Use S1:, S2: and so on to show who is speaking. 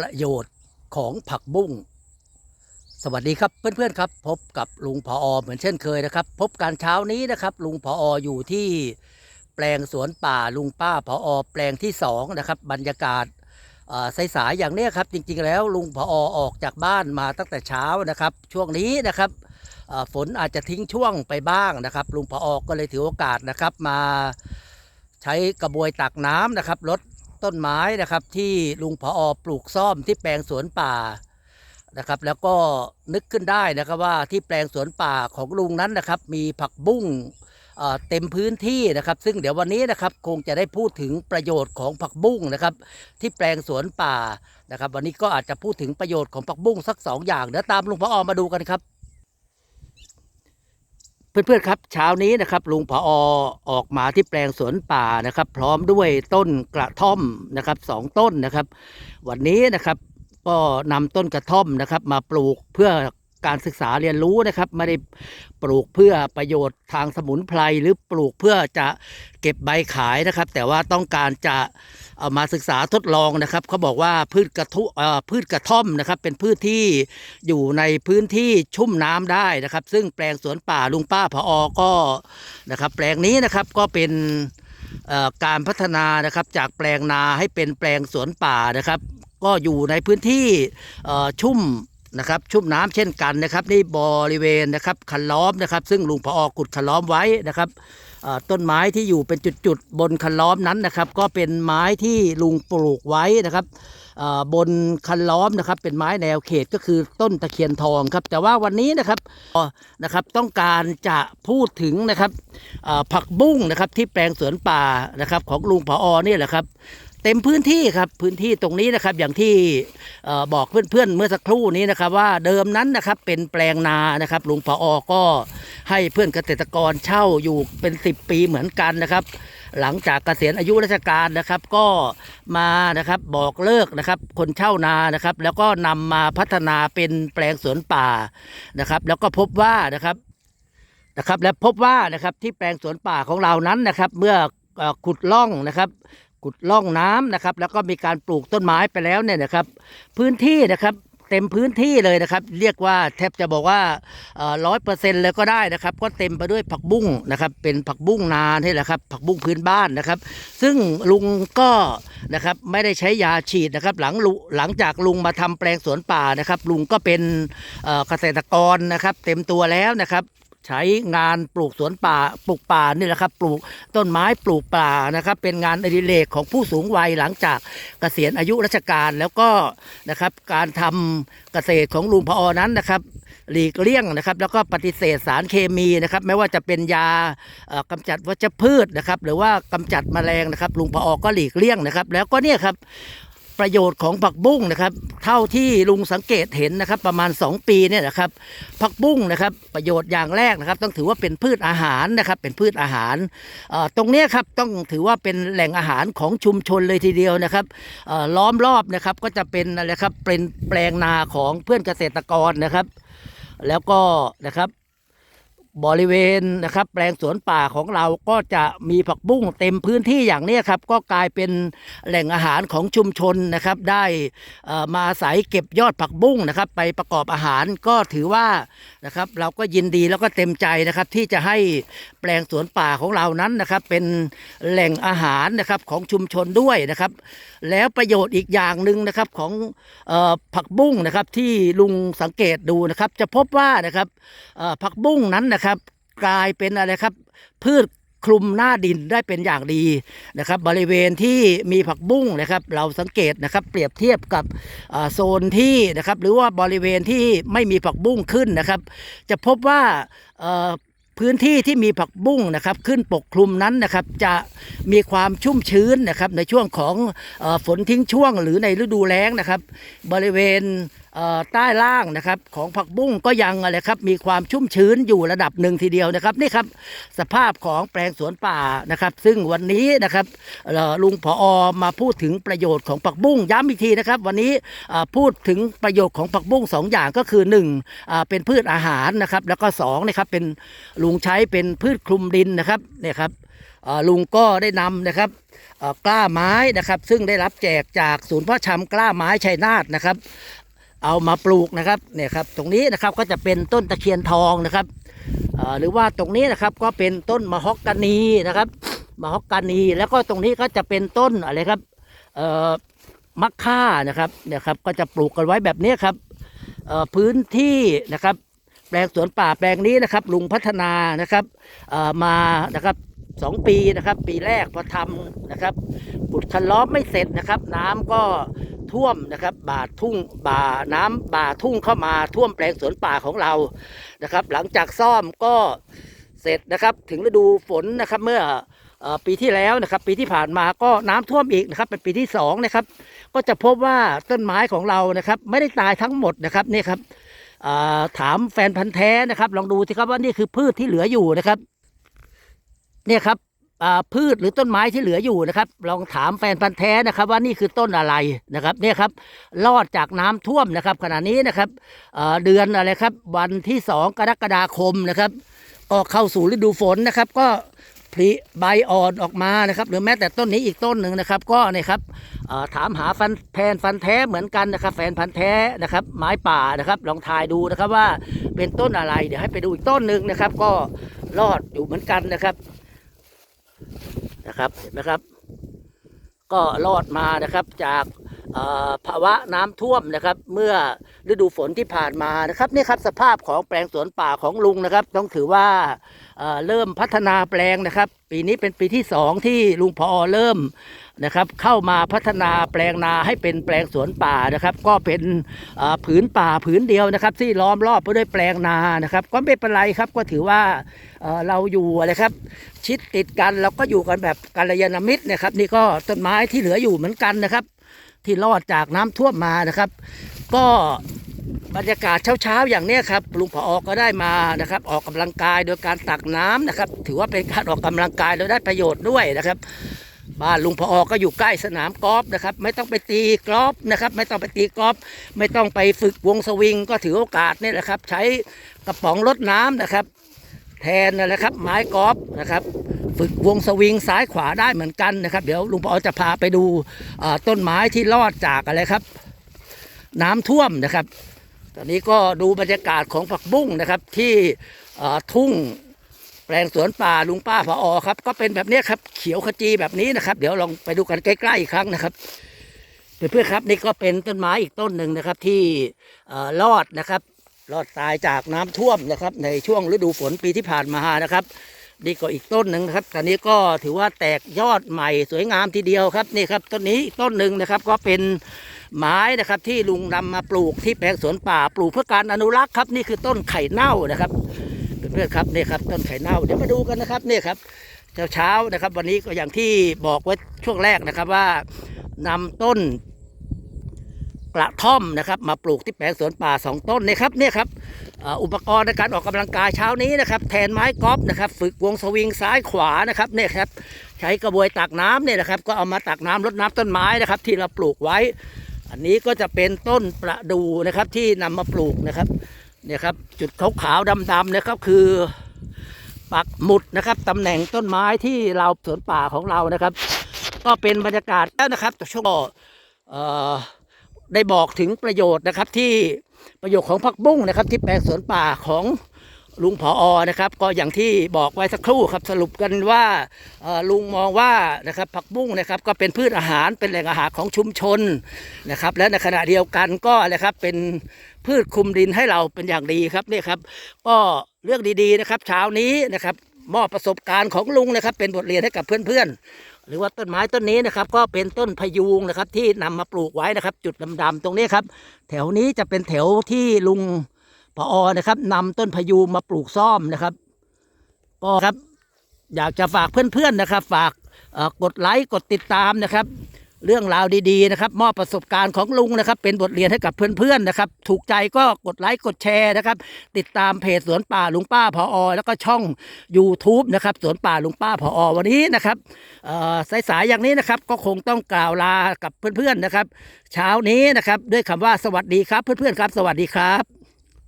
S1: ประโยชน์ของผักบุ้ง สวัสดีครับเพื่อนๆครับ พบกับลุงพออเหมือนเช่นเคยนะครับ พบการเช้านี้นะครับ ลุงพอออยู่ที่แปลงสวนป่าลุงป้าพออแปลงที่สองนะครับบรรยากาศเอ่อสายๆอย่างนี้ครับ จริงๆแล้วลุงพอออกจากบ้านมาตั้งแต่เช้านะครับ ช่วงนี้นะครับฝนอาจจะทิ้งช่วงไปบ้างนะครับ ลุงพออก็เลยถือโอกาสนะครับมาใช้กระบวยตักน้ำนะครับรด ต้นไม้นะครับที่ลุงพออปลูกซ่อมที่แปลงสวนป่านะครับ แล้วก็นึกขึ้นได้นะครับว่าที่แปลงสวนป่าของลุงนั้นนะครับ มีผักบุ้งเอ่อเต็มพื้นที่นะครับ ซึ่งเดี๋ยววันนี้นะครับคงจะได้พูดถึงประโยชน์ของผักบุ้งนะครับ ที่แปลงสวนป่านะครับ วันนี้ก็อาจจะพูดถึงประโยชน์ของผักบุ้งสักสองอย่างเดี๋ยวตามลุงพออมาดูกันครับ เพื่อนๆครับเช้านี้นะครับลุงผอออกมาที่แปลงสวนป่านะครับ พร้อมด้วยต้นกระท่อมนะครับสองต้นนะครับ วันนี้นะครับก็นำต้นกระท่อมนะครับมาปลูกเพื่อการศึกษาเรียนรู้นะครับไม่ได้ปลูกเพื่อประโยชน์ทางสมุนไพรหรือปลูกเพื่อจะเก็บใบขายนะครับ แต่ว่าต้องการจะ เอามาศึกษาทดลองนะครับเขาบอกว่าพืชกระทุเอ่อพืชกระท่อมนะครับ เป็นพืชที่อยู่ในพื้นที่ชุ่มน้ำได้นะครับ ซึ่งแปลงสวนป่าลุงป้าพออก็นะครับ แปลงนี้นะครับก็เป็นการพัฒนานะครับจากแปลงนาให้เป็นแปลงสวนป่านะครับ ก็อยู่ในพื้นที่ชุ่มนะครับชุ่มน้ำเช่นกันนะครับ นี่บริเวณนะครับคันล้อมนะครับ ซึ่งลุงพออกุดคันล้อมไว้นะครับ ต้นไม้ที่อยู่เป็นจุดๆบนคันล้อมนั้นนะครับ ก็เป็นไม้ที่ลุงปลูกไว้นะครับบนคันล้อมนะครับ เป็นไม้แนวเขตก็คือต้นตะเคียนทองครับ แต่ว่าวันนี้นะครับนะครับต้องการจะพูดถึงนะครับผักบุ้งนะครับที่แปลงสวนป่านะครับของลุงพออนี่แหละครับ เต็มพื้นที่ครับพื้นที่ตรงนี้นะครับอย่างที่เอ่อบอกเพื่อนๆเมื่อสักครู่นี้นะครับว่าเดิมนั้นนะครับเป็นแปลงนานะครับลุงพออก็ให้เพื่อนเกษตรกรเช่าอยู่เป็น 10 ปีเหมือนกันนะครับ หลังจากเกษียณอายุราชการนะครับก็มานะครับบอกเลิกนะครับคนเช่านานะครับ แล้วก็นำมาพัฒนาเป็นแปลงสวนป่านะครับ แล้วก็พบว่านะครับนะครับและพบว่านะครับที่แปลงสวนป่าของเรานั้นนะครับ เมื่อขุดล่องนะครับ ขุดล่องน้ำนะครับ แล้วก็มีการปลูกต้นไม้ไปแล้วเนี่ยนะครับ พื้นที่นะครับเต็มพื้นที่เลยนะครับ เรียกว่าแทบจะบอกว่าร้อยเปอร์เซ็นต์เลยก็ได้นะครับ ก็เต็มไปด้วยผักบุ้งนะครับ เป็นผักบุ้งนานี่แหละครับ ผักบุ้งพื้นบ้านนะครับ ซึ่งลุงก็นะครับไม่ได้ใช้ยาฉีดนะครับ หลังหลังจากลุงมาทำแปลงสวนป่านะครับ ลุงก็เป็นเกษตรกรนะครับ เต็มตัวแล้วนะครับ ใช้งานปลูกสวนป่าปลูกป่านี่แหละครับปลูกต้นไม้ปลูกป่านะครับ เป็นงานอดิเรกของผู้สูงวัยหลังจากเกษียณอายุราชการแล้วก็นะครับการทำเกษตรของลุงพออนั้นนะครับหลีกเลี่ยงนะครับแล้วก็ปฏิเสธสารเคมีนะครับไม่ว่าจะเป็นยาเอ่อกำจัดวัชพืชนะครับหรือว่ากำจัดแมลงนะครับลุงพออก็หลีกเลี่ยงนะครับ แล้วก็เนี่ยครับ ประโยชน์ของผักบุ้งนะครับ เท่าที่ลุงสังเกตเห็นนะครับ ประมาณ 2 ปีเนี่ยนะครับผักบุ้งนะครับประโยชน์อย่างแรกนะครับ ต้องถือว่าเป็นพืชอาหารนะครับ เป็นพืชอาหารตรงนี้ครับต้องถือว่าเป็นแหล่งอาหารของชุมชนเลยทีเดียวนะครับล้อมรอบนะครับก็จะเป็นอะไรครับเป็นแปลงนาของเพื่อนเกษตรกรนะครับ แล้วก็นะครับ บริเวณนะครับ แปลงสวนป่าของเราก็จะมีผักบุ้งเต็มพื้นที่อย่างนี้ครับ ก็กลายเป็นแหล่งอาหารของชุมชนนะครับ ได้อ่อมาอาศัยเก็บยอดผักบุ้งนะครับ ไปประกอบอาหารก็ถือว่านะครับ เราก็ยินดีแล้วก็เต็มใจนะครับ ที่จะให้แปลงสวนป่าของเรานั้นนะครับ เป็นแหล่งอาหารนะครับของชุมชนด้วยนะครับ แล้วประโยชน์อีกอย่างหนึ่งนะครับของผักบุ้งนะครับที่ลุงสังเกตดูนะครับ จะพบว่านะครับผักบุ้งนั้นนะครับกลายเป็นอะไรครับ พืชคลุมหน้าดินได้เป็นอย่างดีนะครับ บริเวณที่มีผักบุ้งนะครับ เราสังเกตนะครับ เปรียบเทียบกับโซนที่นะครับ หรือว่าบริเวณที่ไม่มีผักบุ้งขึ้นนะครับ จะพบว่าพื้นที่ที่มีผักบุ้งนะครับ ขึ้นปกคลุมนั้นนะครับ จะมีความชุ่มชื้นนะครับ ในช่วงของอฝนทิ้งช่วงหรือในฤดูแล้งนะครับ บริเวณ ใต้ล่างนะครับของผักบุ้งก็ยังอะไรครับมีความชุ่มชื้นอยู่ระดับหนึ่งทีเดียวนะครับนี่ครับสภาพของแปลงสวนป่านะครับ ซึ่งวันนี้นะครับลุงผอมาพูดถึงประโยชน์ของผักบุ้งย้ำอีกทีนะครับ วันนี้พูดถึงประโยชน์ของผักบุ้งสองอย่างก็คือหนึ่งเป็นพืชอาหารนะครับแล้วก็สองนะครับเป็นลุงใช้เป็นพืชคลุมดินนะครับเนี่ยครับลุงก็ได้นำนะครับกล้าไม้นะครับ ซึ่งได้รับแจกจากศูนย์พ่อชำกล้าไม้ชัยนาทนะครับ เอามาปลูกนะครับเนี่ยครับตรงนี้นะครับก็จะเป็นต้นตะเคียนทองนะครับหรือว่าตรงนี้นะครับก็เป็นต้นมะฮอกกานีนะครับมะฮอกกานี แล้วก็ตรงนี้ก็จะเป็นต้นอะไรครับเอ่อมะค่านะครับเนี่ยครับก็จะปลูกกันไว้แบบนี้ครับพื้นที่นะครับแปลงสวนป่าแปลงนี้นะครับลุงพัฒนานะครับมานะครับ สองปีนะครับ ปีแรกพอทำนะครับปุดคันล้อมไม่เสร็จนะครับ น้ำก็ท่วมนะครับบาทุ่งบ่าน้ำบ่าทุ่งเข้ามาท่วมแปลงสวนป่าของเรานะครับ หลังจากซ่อมก็เสร็จนะครับ ถึงฤดูฝนนะครับเมื่อปีที่แล้วนะครับปีที่ผ่านมาก็น้ำท่วมอีกนะครับเป็นปีที่สองนะครับก็จะพบว่าต้นไม้ของเรานะครับ ไม่ได้ตายทั้งหมดนะครับนี่ครับถามแฟนพันธ์แท้นะครับ ลองดูสิครับว่านี่คือพืชที่เหลืออยู่นะครับ เนี่ยครับพืชหรือต้นไม้ที่เหลืออยู่นะครับ ลองถามแฟนพันธ์แท้นะครับ ว่านี่คือต้นอะไรนะครับ เนี่ยครับรอดจากน้ำท่วมนะครับ ขณะนี้นะครับเดือนอะไรครับ วันที่สองกรกฎาคมนะครับก็เข้าสู่ฤดูฝนนะครับ ก็ผลิใบอ่อนออกมานะครับ หรือแม้แต่ต้นนี้อีกต้นหนึ่งนะครับ ก็เนี่ยครับถามหาฟันแพนฟันแท้เหมือนกันนะครับ แฟนพันธุ์แท้นะครับ ไม้ป่านะครับ ลองทายดูนะครับว่าเป็นต้นอะไร เดี๋ยวให้ไปดูอีกต้นหนึ่งนะครับ ก็รอดอยู่เหมือนกันนะครับ นะครับเห็นไหมครับ ก็รอดมานะครับจาก ภาวะน้ำท่วมนะครับ เมื่อฤดูฝนที่ผ่านมานะครับนี่ครับสภาพของแปลงสวนป่าของลุงนะครับ ต้องถือว่าเเริ่มพัฒนาแปลงนะครับ ปีนี้เป็นปีที่สองที่ลุงพอเริ่มนะครับ เข้ามาพัฒนาแปลงนาให้เป็นแปลงสวนป่านะครับ ก็เป็นผืนป่าผืนเดียวนะครับ ที่ล้อมรอบไปด้วยแปลงนานะครับ ก็ไม่เป็นไรครับก็ถือว่าเอ่อเราอยู่อะไรครับ ชิดติดกันเราก็อยู่กันแบบกัลยาณมิตรนะครับ นี่ก็ต้นไม้ที่เหลืออยู่เหมือนกันนะครับ ที่รอดจากน้ำท่วมมานะครับ ก็บรรยากาศเช้าๆอย่างนี้ครับลุงผออก็ได้มานะครับ ออกกำลังกายโดยการตักน้ำนะครับ ถือว่าเป็นการออกกำลังกายแล้วได้ประโยชน์ด้วยนะครับบ้านลุงพออก็อยู่ใกล้สนามกอล์ฟนะครับ ไม่ต้องไปตีกอล์ฟนะครับ ไม่ต้องไปตีกอล์ฟไม่ต้องไปฝึกวงสวิง ก็ถือโอกาสนี่แหละครับ ใช้กระป๋องรดน้ำนะครับ แทนนั่นแหละครับ ไม้กอล์ฟนะครับฝึกวงสวิงซ้ายขวาได้เหมือนกันนะครับ เดี๋ยวลุงพอจะพาไปดูต้นไม้ที่รอดจากอะไรครับ น้ำท่วมนะครับ ตอนนี้ก็ดูบรรยากาศของผักบุ้งนะครับ ที่ทุ่งแปลงสวนป่าลุงป้าพออครับ ก็เป็นแบบนี้ครับ เขียวขจีแบบนี้นะครับ เดี๋ยวลองไปดูกันใกล้ๆอีกครั้งนะครับเพื่อนๆครับนี่ก็เป็นต้นไม้อีกต้นหนึ่งนะครับที่เอ่อรอดนะครับ รอดตายจากน้ำท่วมนะครับ ในช่วงฤดูฝนปีที่ผ่านมานะครับนี่ก็อีกต้นหนึ่งนะครับตอนนี้ก็ถือว่าแตกยอดใหม่สวยงามทีเดียวครับนี่ครับต้นนี้อีกต้นหนึ่งนะครับก็เป็นไม้นะครับที่ลุงนำมาปลูกที่แปลงสวนป่าปลูกเพื่อการอนุรักษ์ครับนี่คือต้นไข่เน่านะครับเพื่อนๆครับนี่ครับต้นไข่เน่าเดี๋ยวมาดูกันนะครับนี่ครับเช้าเช้าๆนะครับ วันนี้ก็อย่างที่บอกไว้ช่วงแรกนะครับว่านำต้น กระท่อมนะครับ มาปลูกที่แปลงสวนป่าสองต้นนี่ครับเนี่ยครับอุปกรณ์ในการออกกำลังกายเช้านี้นะครับแทนไม้กอล์ฟนะครับฝึกวงสวิงซ้ายขวานะครับเนี่ยครับใช้กระบวยตักน้ำเนี่ยนะครับก็เอามาตักน้ำรดน้ำต้นไม้นะครับ ที่เราปลูกไว้ อันนี้ก็จะเป็นต้นประดูนะครับที่นำมาปลูกนะครับเนี่ยครับจุดขาวๆดำๆนะครับคือปักหมุดนะครับตำแหน่งต้นไม้ที่เราสวนป่าของเรานะครับ ก็เป็นบรรยากาศแล้วนะครับช่วงเอ่อ ได้บอกถึงประโยชน์นะครับที่ประโยชน์ของผักบุ้งนะครับ ที่แปลงสวนป่าของลุงผออนะครับ ก็อย่างที่บอกไว้สักครู่ครับสรุปกันว่าลุงมองว่านะครับผักบุ้งนะครับก็เป็นพืชอาหารเป็นแหล่งอาหารของชุมชนนะครับ และในขณะเดียวกันก็อะครับเป็นพืชคุมดินให้เราเป็นอย่างดีครับนี่ครับ ก็เรื่องดีๆนะครับ เช้านี้นะครับมอบประสบการณ์ของลุงนะครับ เป็นบทเรียนให้กับเพื่อนๆ หรือว่าต้นไม้ต้นนี้นะครับ ก็เป็นต้นพยูงนะครับ ที่นำมาปลูกไว้นะครับ จุดดำๆตรงนี้ครับ แถวนี้จะเป็นแถวที่ลุงพออนะครับนำต้นพยูงมาปลูกซ่อมนะครับ ก็ครับอยากจะฝากเพื่อนๆนะครับ ฝากกดไลค์กดติดตามนะครับ เรื่องราวดีๆนะครับ มอบประสบการณ์ของลุงนะครับ เป็นบทเรียนให้กับเพื่อนๆนะครับ ถูกใจก็กดไลค์กดแชร์นะครับ ติดตามเพจสวนป่าลุงป้าพออแล้วก็ช่อง YouTube นะครับสวนป่าลุงป้าพออวันนี้นะครับสายๆอย่างนี้นะครับก็คงต้องกล่าวลากับเพื่อนๆนะครับ เช้านี้นะครับ ด้วยคำว่าสวัสดีครับ เพื่อนๆครับ สวัสดีครับ